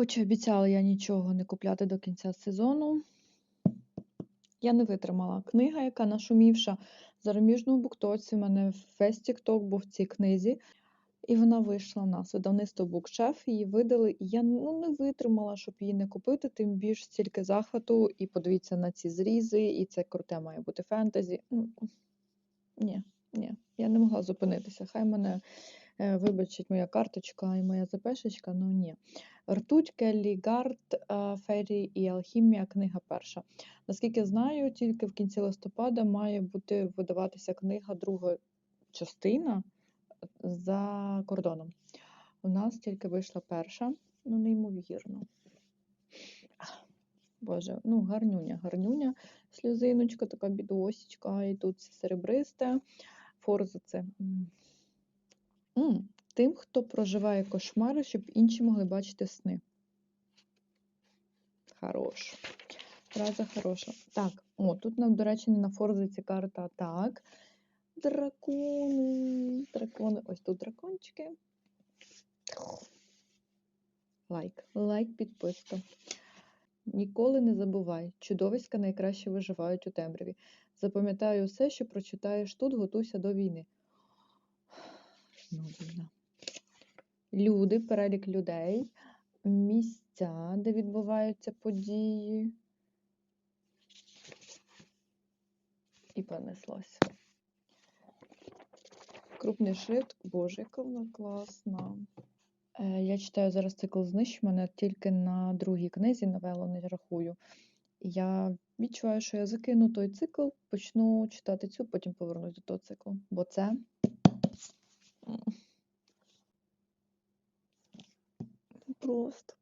Хоч і обіцяла я нічого не купляти до кінця сезону. Я не витримала. Книга, яка нашумівша зарубіжну буктоці, у мене весь TikTok був в цій книзі. І вона вийшла в нас. Видавництво Букшеф її видали, і я ну, не витримала, щоб її не купити, тим більш стільки захвату, і подивіться на ці зрізи, і це круте має бути фентезі. Ну, ні, ні, я не могла зупинитися. Хай мене вибачить моя карточка і моя запешечка, ну ні. Ртуть, Келлі Гард, е, Фері і Алхімія, книга перша. Наскільки знаю, тільки в кінці листопада має бути видаватися книга, друга частина за кордоном. У нас тільки вийшла перша, ну неймовірно. Боже, ну гарнюня, гарнюня, сльозиночка, така бідосічка, і тут серебристе. Форза це. Тим, хто проживає кошмари, щоб інші могли бачити сни. Хорош. Фраза хороша. Так, о, тут нам, до речі, не на форзиці карта. Так. Дракони. Дракони. Ось тут дракончики. Лайк. Лайк, підписка. Ніколи не забувай. Чудовиська найкраще виживають у темряві. Запам'ятай усе, що прочитаєш тут, готуйся до війни. Знову. Люди, перелік людей, місця, де відбуваються події. І понеслось. Крупний шрифт. Боже, яка вона класна. Е, Я читаю зараз цикл знищ, мене тільки на другій книзі новелу не рахую. Я відчуваю, що я закину той цикл, почну читати цю, потім повернусь до того циклу. Бо це. Просто.